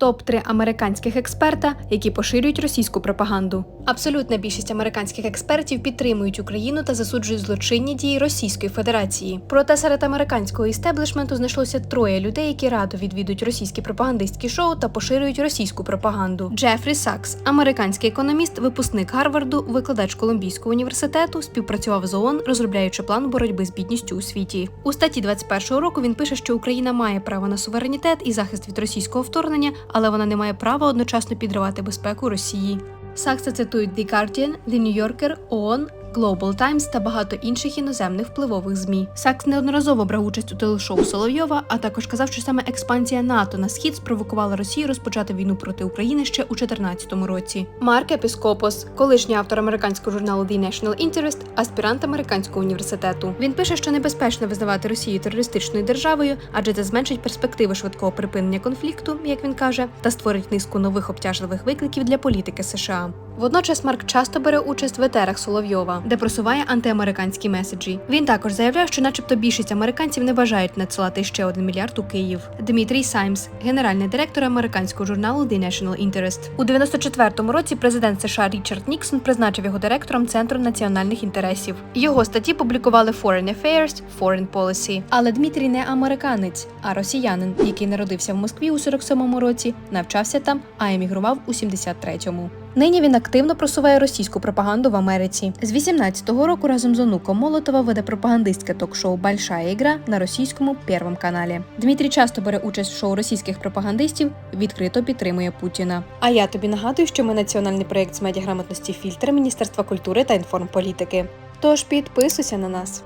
Топ 3 американських експерта, які поширюють російську пропаганду. Абсолютна більшість американських експертів підтримують Україну та засуджують злочинні дії Російської Федерації. Проте серед американського істеблішменту знайшлося троє людей, які радо відвідують російські пропагандистські шоу та поширюють російську пропаганду. Джефрі Сакс, американський економіст, випускник Гарварду, викладач Колумбійського університету, співпрацював з ООН, розробляючи план боротьби з бідністю у світі. У статті 21 року він пише, що Україна має право на суверенітет і захист від російського вторгнення, але вона не має права одночасно підривати безпеку Росії. Сакса цитують The Guardian, The New Yorker, ООН, Global Times та багато інших іноземних впливових змі. Сакс неодноразово брав участь у телешоу Соловйова, а також казав, що саме експансія НАТО на схід спровокувала Росію розпочати війну проти України ще у 2014 році. Марк Епіскопос, колишній автор американського журналу The National Interest, аспірант американського університету. Він пише, що небезпечно визнавати Росію терористичною державою, адже це зменшить перспективи швидкого припинення конфлікту, як він каже, та створить низку нових обтяжливих викликів для політики США. Водночас Марк часто бере участь в етерах Соловйова, де просуває антиамериканські меседжі. Він також заявляє, що, начебто, більшість американців не бажають надсилати ще один мільярд у Київ. Дмитрій Саймс, генеральний директор американського журналу The National Interest. У 94-му році президент США Річард Ніксон призначив його директором Центру національних інтересів. Його статті публікували Foreign Affairs, Foreign Policy. Але Дмитрій не американець, а росіянин, який народився в Москві у 47-му році, навчався там, а емігрував у 73-му. Нині він активно просуває російську пропаганду в Америці. З 18-го року разом з онуком Молотова веде пропагандистське ток-шоу Большая ігра на російському Первом каналі. Дмитрій часто бере участь в шоу російських пропагандистів, відкрито підтримує Путіна. А я тобі нагадую, що ми національний проєкт з медіаграмотності фільтр Міністерства культури та інформполітики. Тож підписуйся на нас.